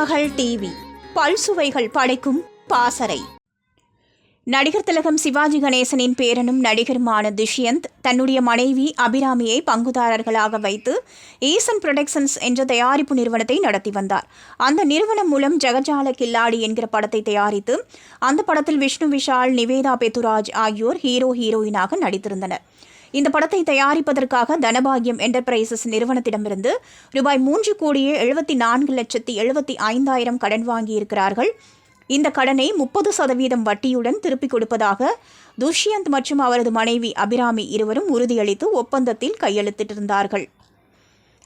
மகள் டிவி. பல்சுவைகள் படைக்கும் பாசறை. நடிகர் திலகம் சிவாஜி கணேசனின் பேரனும் நடிகருமான துஷ்யந்த் தன்னுடைய மனைவி அபிராமியை பங்குதாரர்களாக வைத்து ஈசன் புரொடக்ஷன்ஸ் என்ற தயாரிப்பு நிறுவனத்தை நடத்தி வந்தார். அந்த நிறுவனம் மூலம் ஜெகஜால கில்லாடி என்கிற படத்தை தயாரித்து அந்த படத்தில் விஷ்ணு விஷால் நிவேதா பெத்துராஜ் ஆகியோர் ஹீரோ ஹீரோயினாக நடித்திருந்தனர். இந்த படத்தை தயாரிப்பதற்காக தனபாகியம் என்டர்பிரைசஸ் நிறுவனத்திடமிருந்து ரூபாய் மூன்று கோடியே எழுபத்தி நான்கு லட்சத்தி எழுபத்தி ஐந்தாயிரம் கடன் வாங்கியிருக்கிறார்கள். இந்த கடனை முப்பது சதவீதம் வட்டியுடன் திருப்பிக் கொடுப்பதாக துஷ்யந்த் மற்றும் அவரது மனைவி அபிராமி இருவரும் உறுதியளித்து ஒப்பந்தத்தில் கையெழுத்திட்டிருந்தார்கள்.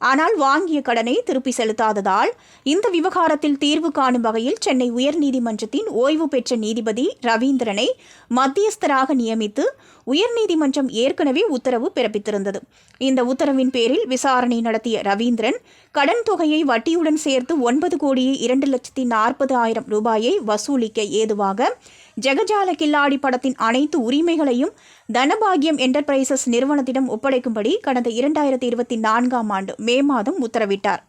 ஆனால் வாங்கிய கடனை திருப்பி செலுத்தாததால் இந்த விவகாரத்தில் தீர்வு காணும் வகையில் சென்னை உயர்நீதிமன்றத்தின் ஓய்வு பெற்ற நீதிபதி ரவீந்திரனை மத்தியஸ்தராக நியமித்து உயர்நீதிமன்றம் ஏற்கனவே உத்தரவு பிறப்பித்திருந்தது. இந்த உத்தரவின் பேரில் விசாரணை நடத்திய ரவீந்திரன் கடன் தொகையை வட்டியுடன் சேர்த்து ஒன்பது கோடியே இரண்டு லட்சத்தி நாற்பது ஆயிரம் ரூபாயை வசூலிக்க ஏதுவாக ஜெகஜால கில்லாடி படத்தின் அனைத்து உரிமைகளையும் தனபாகியம் என்டர்பிரைசஸ் நிறுவனத்திடம் ஒப்படைக்கும்படி கடந்த இரண்டாயிரத்தி இருபத்தி நான்காம் ஆண்டு மே மாதம் உத்தரவிட்டார்.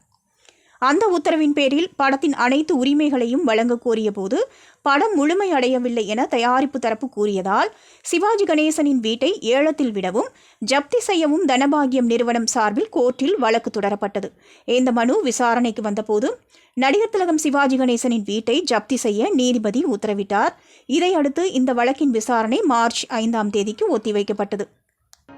அந்த உத்தரவின் பேரில் படத்தின் அனைத்து உரிமைகளையும் வழங்க கோரிய போது படம் முழுமையடையவில்லை என தயாரிப்பு தரப்பு கூறியதால் சிவாஜி கணேசனின் வீட்டை ஏலத்தில் விடவும் ஜப்தி செய்யவும் தனபாகியம் நிறுவனம் சார்பில் கோர்ட்டில் வழக்கு தொடரப்பட்டது. இந்த மனு விசாரணைக்கு வந்தபோது நடிகர் திலகம் சிவாஜி கணேசனின் வீட்டை ஜப்தி செய்ய நீதிபதி உத்தரவிட்டார். இதையடுத்து இந்த வழக்கின் விசாரணை மார்ச் ஐந்தாம் தேதிக்கு ஒத்திவைக்கப்பட்டது.